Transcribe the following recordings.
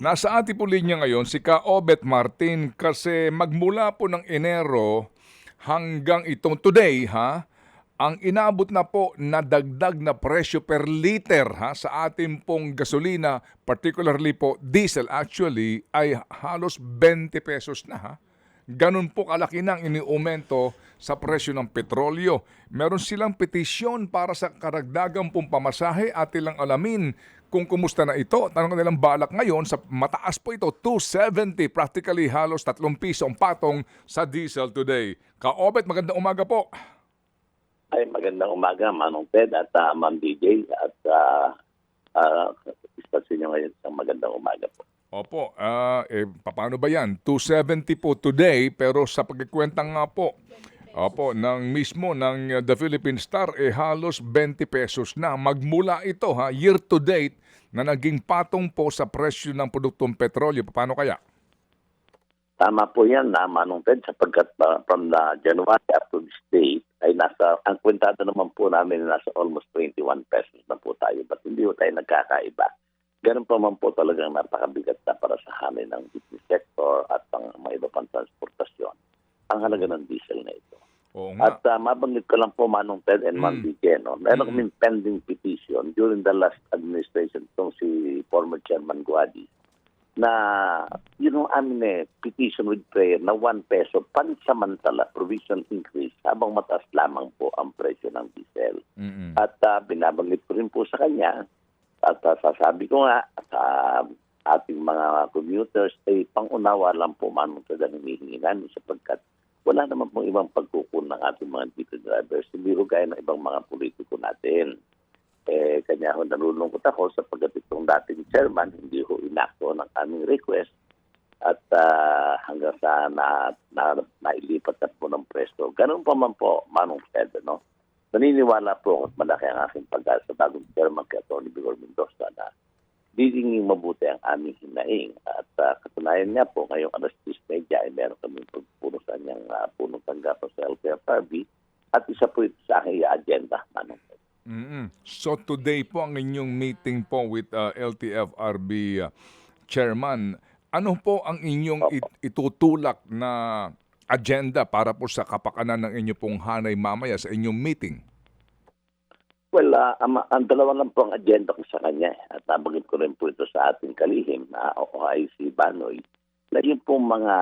Nasa ating po linya ngayon si Ka Obet Martin kasi magmula po ng Enero hanggang itong today ha, ang inabot na po na dagdag na presyo per liter ha sa ating pong gasolina, particularly po diesel actually ay halos 20 pesos na ha. Ganun po kalaki nang iniumento sa presyo ng petrolyo. Meron silang petisyon para sa karagdagang pong pamasahe at ilang alamin kung kumusta na ito. Tanong nilang balak ngayon, sa mataas po ito, 270, practically halos 3 piso ang patong sa diesel today. Kaobet, magandang umaga po. Ay, magandang umaga, Manong Ted at uh, Ma'am DJ at uh, uh, istasyon nyo ngayon sa magandang umaga po. Opo, ah, eh, paano ba yan? 270 po today, pero sa pagkikwenta nga po, Opo, ng mismo ng uh, The Philippine Star, eh halos 20 pesos na. Magmula ito ha, year to date, na naging patong po sa presyo ng produktong petrolyo. Paano kaya? Tama po yan, na Manong Ted, sapagkat uh, from the January up to this date, ay nasa, ang kwentado naman po namin nasa almost 21 pesos na po tayo. But hindi po tayo nagkakaiba. Ganun pa man po talagang napakabigat na para sa hamin ng business sector at ang mga iba pang transportasyon. Ang halaga ng diesel na ito. Oo nga. At uh, mabanggit ko lang po Manong Ted and Ma'am Mm. DJ, no? meron Mm. kaming pending petition during the last administration itong si former Chairman Guadi na yun ang amin eh, petition with prayer na 1 peso pansamantala provision increase habang mataas lamang po ang presyo ng diesel. Mm-mm. At uh, binabanggit ko rin po sa kanya at uh, sasabi ko nga sa ating mga commuters ay pangunawa lang po manong sa hinihingi namin sapagkat wala naman pong ibang pagkukun ng ating mga jeepney drivers, hindi ho gaya ng ibang mga politiko natin. Eh, kanya ho nalulungkot ako sapagkat itong dating chairman hindi ho inakto ng aming request at ah, hanggang sa na, na, nailipat na po ng presto. Ganun pa man po, Manong Ted, no? Naniniwala po ako at malaki ang aking pag sa bagong chairman kay Atty. Vigor Mendoza na didingin mabuti ang aming hinaing. At ah, katunayan nga po, ngayong alas 10 media ay meron kami pagpuno sa niyang uh, punong tanggapan sa LTFRB at isa po ito sa aking agenda, Manong. Mm-mm. So today po ang inyong meeting po with uh, LTFRB uh, chairman. Ano po ang inyong it- itutulak na agenda para po sa kapakanan ng inyo pong hanay mamaya sa inyong meeting? Well, ah, ang, ang dalawa lang po ang agenda ko sa kanya eh. at nabagit ko rin po ito sa ating kalihim na OIC Banoy na yung pong mga,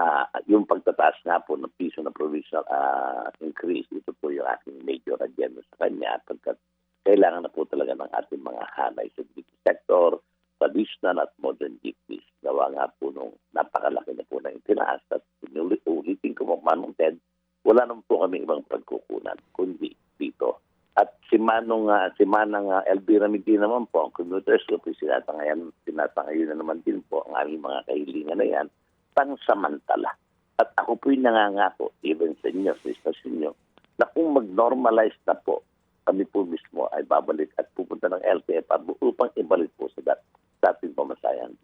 yung pagtataas nga po ng piso na provisional ah, increase, ito po yung ating major agenda sa kanya pagkat kailangan na po talaga ng ating mga hanay sa jeepney sector, traditional at modern jeepneys. Gawa nga po nung napakalaki na po na yung tinaas at ulit- ulitin ko po Manong Ted, wala naman po kami ibang pagkukunan kundi dito at si Manong uh, si Manang uh, Elvira Midi naman po, ang commuters ko po sinatangayan, sinatangayan na naman din po ang aming mga kahilingan na yan, pangsamantala. At ako po'y nangangako, even sa inyo, sa istasyon nyo, na kung mag-normalize na po, kami po mismo ay babalik at pupunta ng LTFRB upang ibalik po sa dat dating pamasayan.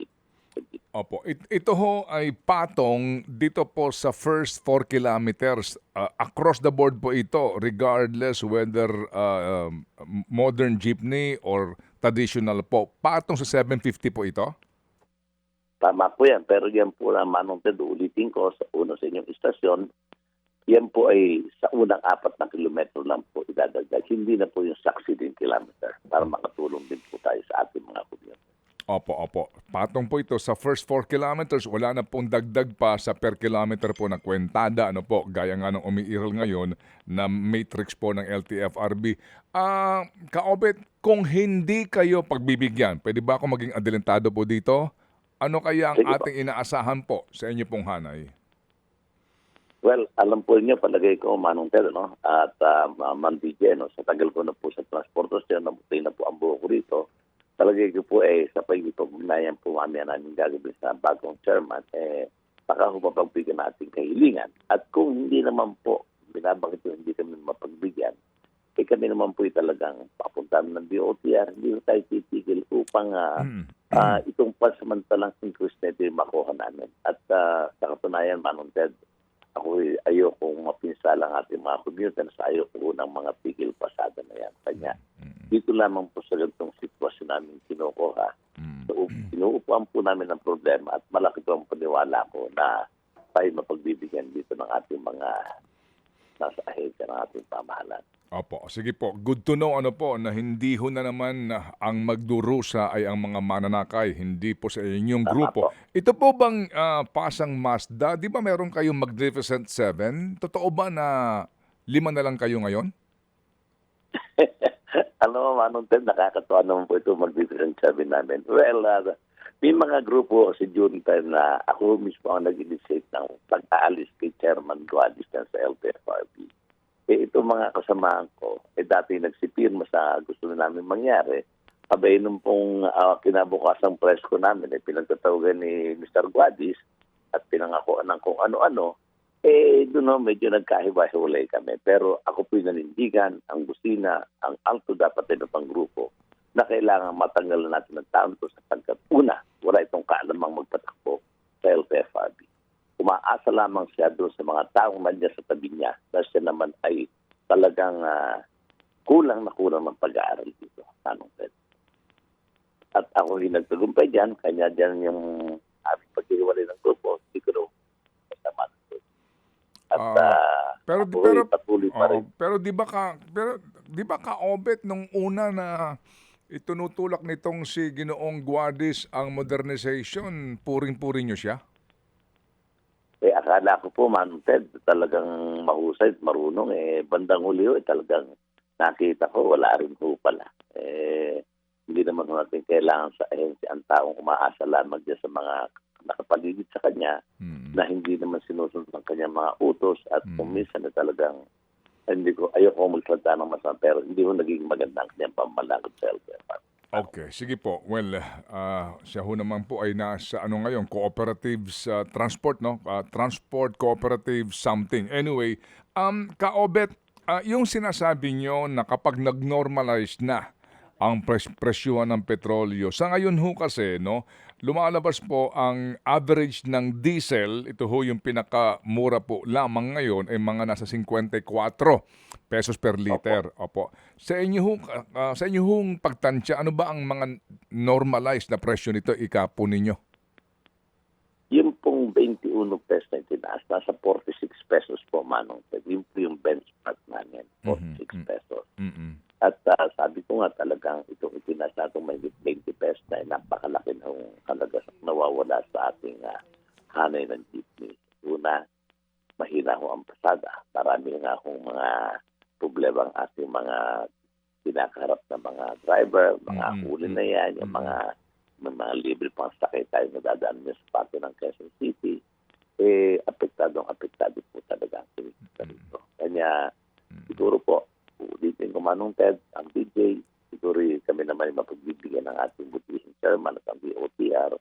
Opo, it- ito ho ay patong dito po sa first 4 kilometers. Uh, across the board po ito, regardless whether uh, um, modern jeepney or traditional po. Patong sa 750 po ito? Tama po yan, pero yan po na Manong Ted, ulitin ko sa una sa inyong istasyon, yan po ay sa unang apat na kilometro lang po idadagdag. Hindi na po yung succeeding kilometer para makatulong din po tayo sa ating mga community. Opo, opo. Patong po ito sa first 4 kilometers. Wala na pong dagdag pa sa per kilometer po na kwentada. Ano po, gaya nga ng umiiral ngayon na matrix po ng LTFRB. Ah, kaobet, kung hindi kayo pagbibigyan, pwede ba ako maging adelantado po dito? Ano kaya ang Sige po. ating inaasahan po sa inyo pong hanay? Well, alam po niyo, palagay ko, Manong Ted, no? at uh, Ma'am DJ, no? sa tagal ko na po sa transportasyon, nabuti na po ang buho ko rito, palagay ko po eh, sa pag-ipag-ugnayan po mamaya namin gagawin sa bagong chairman, eh, baka ho mapagbigyan natin kahilingan. At kung hindi naman po, binabangit ko hindi kami mapagbigyan, eh kami naman po talagang papunta ng DOTR, hindi tayo titigil upang ah, Mm. Ah, itong pansamantalang increase na ito yung makuha namin. At ah, sa katunayan, Manong Ted, ako ayokong mapinsala ang ating mga commuters, ayoko ng mga pigil pasada na yan. Kanya, Mm, dito lamang po sa ganitong sitwasyon namin kinukuha. mm, So, inuupuan po namin ang problema at malaki po ang paniwala ko na tayo mapagbibigyan dito ng ating mga nasa ahensya ng ating pamahalaan. Opo, sige po. Good to know ano po na hindi ho na naman na ang magdurusa ay ang mga mananakay, hindi po sa inyong Tama grupo. po. Ito po bang ah, pasang Mazda, di ba meron kayong Magnificent Seven? Totoo ba na lima na lang kayo ngayon? ano Manong Ted, nakakatawa naman po ito mag-different sabi namin. Well, uh, may mga grupo si June Ted na ako mismo ang nag-initiate ng pag-aalis kay Chairman Guadis na sa LTFRB. Eh, ito mga kasamahan ko, eh dati nagsipirma sa gusto na namin mangyari. Abay nung pong uh, kinabukasang presko namin, eh, pinagtatawagan ni Mr. Guadis at pinangakuan ng kung ano-ano, eh, doon no, medyo nagkahiwa-hiwalay kami. Pero ako po'y nanindigan, ang busina, ang alto dapat din pang grupo na kailangan matanggal na natin ng taon to sapagkat una, wala itong kaalamang magpatakbo sa LTFRB. Umaasa lamang siya doon sa mga taong mandya sa tabi niya dahil siya naman ay talagang ah, kulang na kulang ng pag-aaral dito. Tanong Ted. At ako yung nagtagumpay dyan, kanya dyan yung aming paghiwalay ng grupo, hindi ko raw kasama ng grupo. At Ah, ah, pero- ako pero- patuloy pa rin. Oo, pero di ba ka pero di ba kaobet nung una na itunutulak nitong si Ginoong Guadis ang modernization, puring-puri niyo siya? Eh, akala ko po, Manong Ted, talagang mahusay at marunong. Eh, bandang huli, eh, talagang nakita ko, wala rin po pala. Eh, hindi naman natin kailangan sa ahensya ang taong umaasa lamang dyan sa mga nakapaligid sa kanya Mm. na hindi naman sinusunod ang kanyang mga utos at Mm. kung minsan na talagang hindi ko, ayoko magsalita ng masama pero hindi ko naging maganda ang kanyang pamalakad sa LTFR. Okay, sige po. Well, ah, siya ho naman po ay nasa ano ngayon, cooperatives ah, transport, no? Ah, transport cooperative something. Anyway, um, kaobet, ah, yung sinasabi nyo na kapag nag-normalize na ang pres- presyuhan ng petrolyo, sa ngayon ho kasi, no, lumalabas po ang average ng diesel, ito ho yung pinakamura po lamang ngayon, ay mga nasa 54 pesos per liter. Opo. Sa inyo hong, ah, sa inyo hong pagtansya, ano ba ang mga normalized na presyo nito ikapo ninyo? Yung pong 21 pesos na itinaas, nasa 46 pesos po, Manong. Yun po yung benchmark namin, 46 Mhm. pesos. Mm-mm. At ah, sabi ko nga talagang itong itinaas natong may 20 pesos na napakalaki ng halaga nawawala sa ating ah, hanay ng jeepney. Una, mahina ho ang pasada. Marami nga akong mga problema ang ating mga kinakaharap na mga driver, mga Mm, huli na yan, yung mm. mga may mga libre pang sakay tayo na dadaan sa parte ng Quezon City, eh, apektado ang apektado po talaga ang kinikita dito. Kanya, Mm. siguro po, ulitin ko manong Ted, ang DJ, siguro kami naman ay mapagbibigyan ng ating butihing chairman at ang BOTR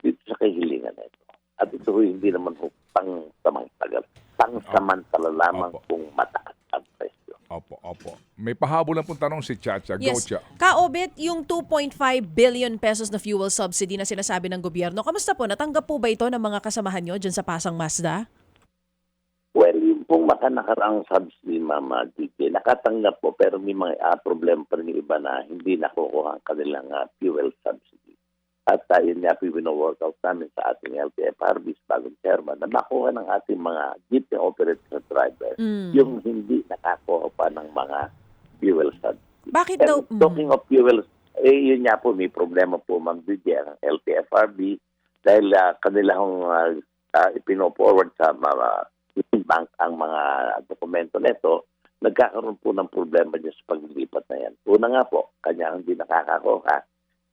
dito sa kahilingan na ito. At ito ho, hindi naman ho pang samang tagal. Pang samantala lamang Opo. kung mataas ang presyo. Opo, opo. May pahabol lang pong tanong si Chacha. Go, Yes. Cha. Kaobit, yung 2.5 billion pesos na fuel subsidy na sinasabi ng gobyerno, kamusta po? Natanggap po ba ito ng mga kasamahan nyo dyan sa Pasang Mazda? Pong makanakaraang subsidy, Mama DJ, nakatanggap po pero may mga ah, problema pa rin yung iba na hindi nakukuha ang kanilang ah, fuel subsidy. At uh, yun nga po yung workout namin sa ating LTFRB sa bagong chairman na makuha ng ating mga jeepney operators at drivers Mm. yung hindi nakakuha pa ng mga fuel subsidy. Bakit And daw? talking of fuels, eh, yun nga po, may problema po, Ma'am DJ, ang LTFRB dahil uh, kanilang uh, uh, ipino-forward sa mga bank ang mga dokumento nito, nagkakaroon po ng problema dyan sa paglilipat na yan. Una nga po, kanya hindi nakakakuha,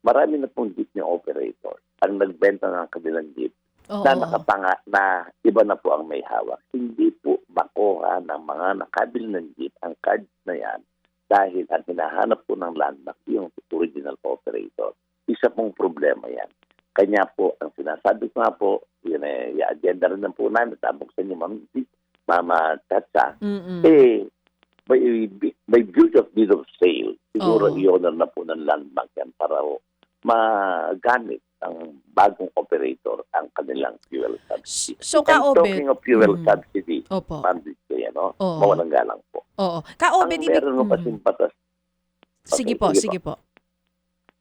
marami na pong jeepney operator ang nagbenta ng kanilang jeep Oo. na nakapanga na iba na po ang may hawak. Hindi po makuha ng mga nakabil ng jeep ang cards na yan dahil ang hinahanap po ng landmark yung original operator. Isa pong problema yan. Kanya po, ang sinasabi ko nga po, yun eh, agenda rin po namin, tabok sa inyo, Ma'am, Mama Tatsa, Mm-mm. eh, by, by beauty of deed of sale, siguro Oo. i-honor na po ng landmark yan para magamit ang bagong operator ang kanilang fuel subsidy. So, And Kaobit, talking of fuel Mm. subsidy, Opo. Ma'am DJ, ano? Oo. Mawalang galang po. Oo. Ka-Obed, Ang meron mo kasing batas, Sige po, sige po.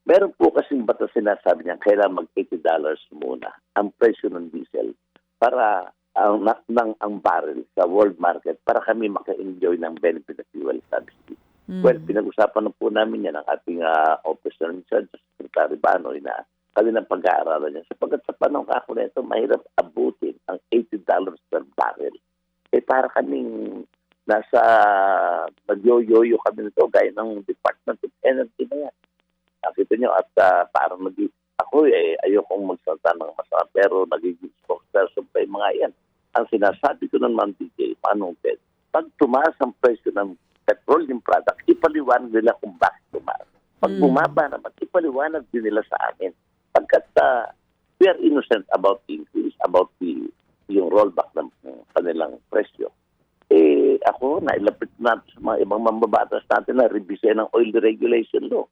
Meron po kasing batas sinasabi niya, kailangan mag-80 dollars muna ang presyo ng diesel para ang, ng, ang barrel sa world market para kami maka-enjoy ng benefit of fuel subsidy. Mm. Well, pinag-usapan na po namin yan ng ating uh, officer in charge, Secretary Banoy, na kanilang pag-aaralan niya. Sapagkat sa panahon kako na ito, mahirap abutin ang $80 per barrel. Eh para kaming nasa nagyoyoyo kami nito gaya ng Department of Energy na yan. Nakita niyo at ah, parang nag ako eh, ayokong magsalita ng masama pero nagiging spokesperson pa yung mga yan. Ang sinasabi ko naman, DJ, Manong Ted, pag tumaas ang presyo ng petroleum product, ipaliwanag nila kung bakit tumaas. Pag Mm. bumaba naman, ipaliwanag din nila sa amin. Pagkat ah, we are innocent about the increase, about the yung rollback ng ng kanilang presyo. Eh, ako, nailapit natin sa mga ibang mambabatas natin na revision ng oil deregulation law.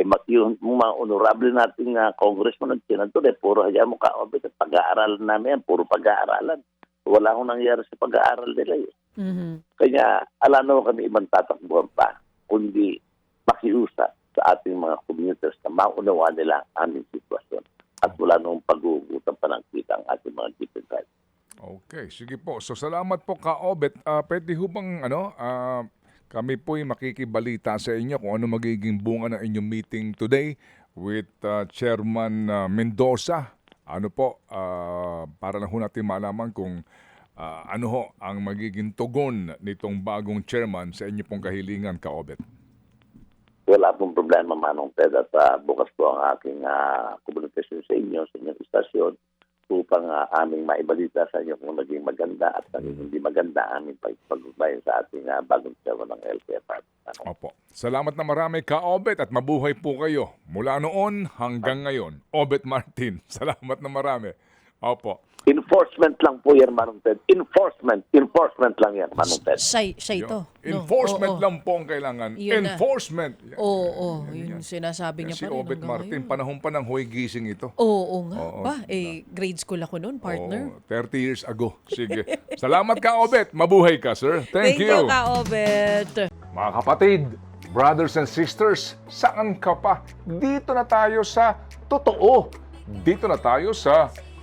Eh, mak- yung mga honorable nating uh, congressman at senador, eh, puro hayaan mo ka, obit, pag-aaralan namin yan, puro pag-aaralan. Wala akong nangyari sa pag-aaral nila eh. Mhm. Kaya ala na kami ibang tatakbuhan pa, kundi makiusap sa ating mga commuters na maunawa nila ang aming sitwasyon. At wala nung pag-uugutan pa ng kita ang ating mga drivers. Okay, sige po. So salamat po ka Obet. Ah, pwede ho bang ano, ah, kami po'y makikibalita sa inyo kung ano magiging bunga ng inyong meeting today with ah, Chairman ah, Mendoza. Ano po, ah, para na ho natin malaman kung ah, ano ho ang magiging tugon nitong bagong chairman sa inyo pong kahilingan ka Obet. Wala pong problema, Manong Ted, at ah, bukas po ang aking ah, komunikasyon sa inyo, sa inyong istasyon, upang ah, aming maibalita sa inyo kung naging maganda at naging hindi maganda aming pagpagbayan sa ating ah, bagong chairman ng LTFR. Opo. Salamat na marami ka Obet at mabuhay po kayo mula noon hanggang ngayon. Obet Martin, salamat na marami. Opo. Enforcement lang po yan, Manong Ted. Enforcement. Enforcement lang yan, Manong Ted. Siya, siya ito. Yun. Enforcement Oo, oo. lang po ang kailangan. Yun na. Enforcement. Yan. Oo, oo. Yan, Yun yan. yung sinasabi niya Si pa rin. Obet hanggang Martin, ngayon. panahon pa ng hoy gising ito. Oo, oo nga. Oo. ba, eh, grade school ako noon, partner. Oo, 30 years ago. Sige. Salamat ka, Obet. Mabuhay ka, sir. Thank, you. ka-Obet. Mga kapatid, brothers and sisters, saan ka pa? Dito na tayo sa totoo. Dito na tayo sa